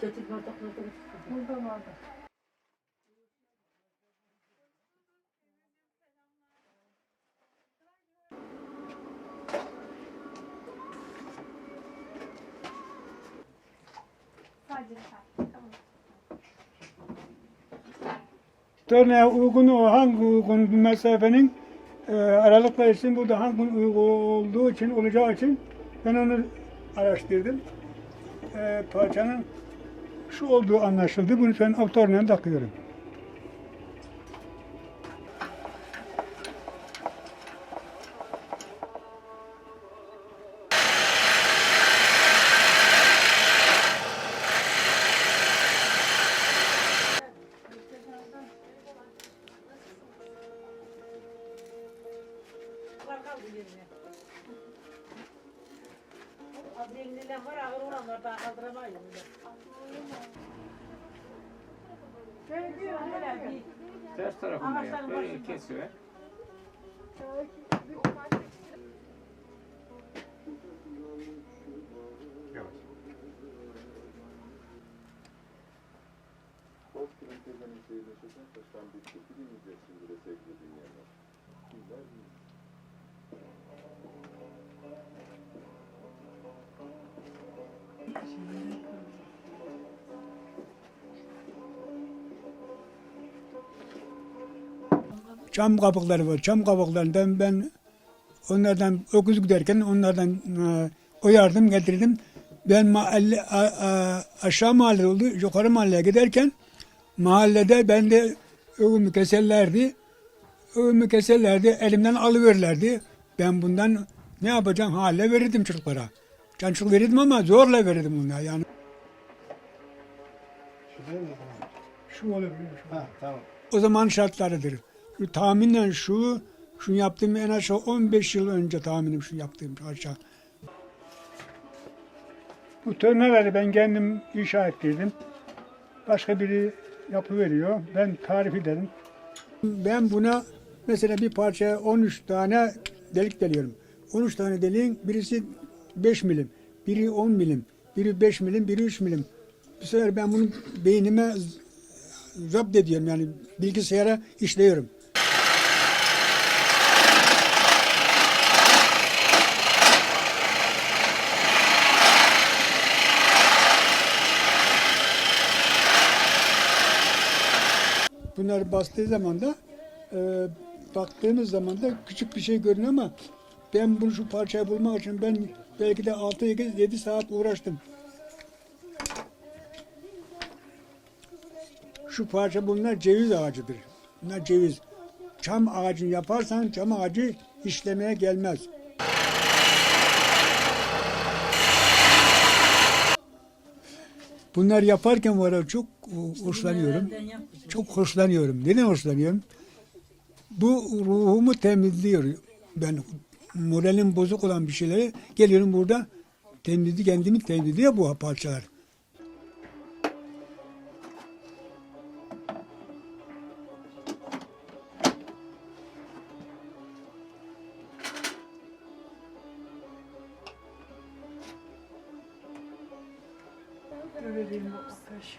Getir bardakları da. Burada vardı. Törneye uygun o hangi uygun mesafenin e, aralıklar için burada hangi uygun olduğu için olacağı için ben onu araştırdım. E, parçanın şu olduğu anlaşıldı. Bunu ben tornaya takıyorum. Yenililer var ağır olanlar daha kaldıramayız. Şöyle bir öyle bir Ters tarafında Ağaçların yap. Böyle başında. kesiyor. Yavaş. Bile sevgili. Güzel mi? Çam kabukları var. Çam kabuklarından ben onlardan öküz giderken onlardan e, o yardım getirdim. Ben mahalle, a, a- aşağı mahalle oldu, yukarı mahalleye giderken mahallede ben de öğümü keserlerdi. Öğümü keserlerdi, elimden alıverirlerdi. Ben bundan ne yapacağım hale verirdim çocuklara. Çançılık verirdim ama zorla verirdim bunlara yani. Şu olabilir. Şu. tamam. O zaman şartlarıdır. Tahminen şu, şunu yaptığım en aşağı 15 yıl önce tahminim şu yaptığım parça. Bu törneleri ben kendim inşa ettirdim. Başka biri yapıveriyor. Ben tarif ederim. Ben buna mesela bir parçaya 13 tane delik deliyorum. 13 tane deliğin birisi 5 milim, biri 10 milim, biri 5 milim, biri 3 milim. Bu sefer ben bunu beynime zapt ediyorum yani bilgisayara işliyorum. Bunları bastığı zaman da e, baktığımız zaman da küçük bir şey görünüyor ama ben bunu şu parçayı bulmak için ben belki de 6-7 saat uğraştım. Şu parça bunlar ceviz ağacıdır. Bunlar ceviz. Çam ağacını yaparsan çam ağacı işlemeye gelmez. Bunlar yaparken var çok hoşlanıyorum. Çok hoşlanıyorum. Neden hoşlanıyorum? Bu ruhumu temizliyor. Ben moralim bozuk olan bir şeyleri geliyorum burada temizli kendimi temizliyor bu parçalar. Böyle benim o taş.